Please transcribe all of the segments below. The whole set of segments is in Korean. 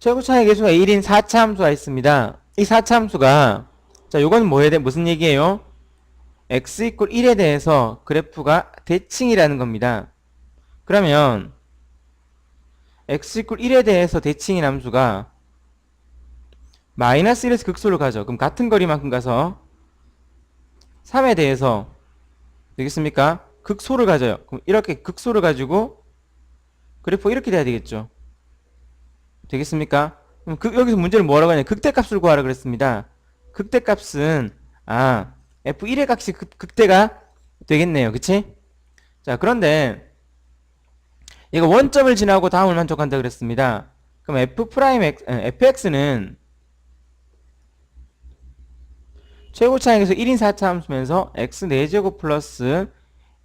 최고 차이 계수가 1인 4차 함수가 있습니다. 이 4차 함수가 자, 요건 뭐 해야 돼? 무슨 얘기예요? x 이퀄 1에 대해서 그래프가 대칭이라는 겁니다. 그러면 x 이퀄 1에 대해서 대칭인 함수가 마이너스 1에서 극소를 가죠. 그럼 같은 거리만큼 가서 3에 대해서 되겠습니까? 극소를 가져요. 그럼 이렇게 극소를 가지고 그래프 이렇게 돼야 되겠죠. 되겠습니까? 그, 여기서 문제를 뭐라고 하냐? 극대값을 구하라 그랬습니다. 극대값은 아 f1의 값이 극, 극대가 되겠네요. 그치? 자 그런데 얘가 원점을 지나고 다음을 만족한다 그랬습니다. 그럼 f 프라임 fx는 최고 차익에서 1인 4차 함수면서 x 4제곱 플러스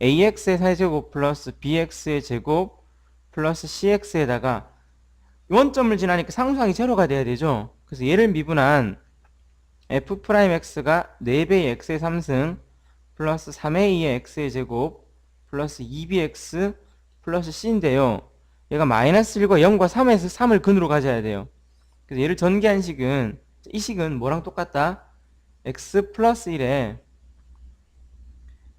ax의 4제곱 플러스 bx의 제곱 플러스 cx에다가 원점을 지나니까 상수항이 제로가 돼야 되죠. 그래서 얘를 미분한 f 프라임 x가 4배의 x의 3승 플러스 3의 2의 x의 제곱 플러스 2bx 플러스 c인데요. 얘가 마이너스 1과 0과 3에서 3을 근으로 가져야 돼요. 그래서 얘를 전개한 식은 이 식은 뭐랑 똑같다? x 플러스 1에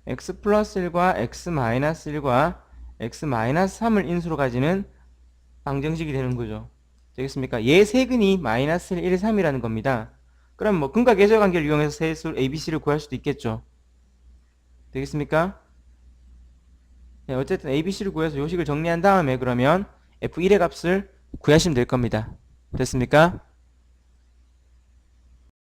x 플러스 1과 x 마이너스 1과 x 마이너스 3을 인수로 가지는 방정식이 되는 거죠. 되겠습니까? 얘 세근이 마이너스 1, 1, 3이라는 겁니다. 그럼 뭐 근과 계절 관계를 이용해서 세수 ABC를 구할 수도 있겠죠. 되겠습니까? 네, 어쨌든 ABC를 구해서 요식을 정리한 다음에 그러면 F1의 값을 구하시면 될 겁니다. 됐습니까?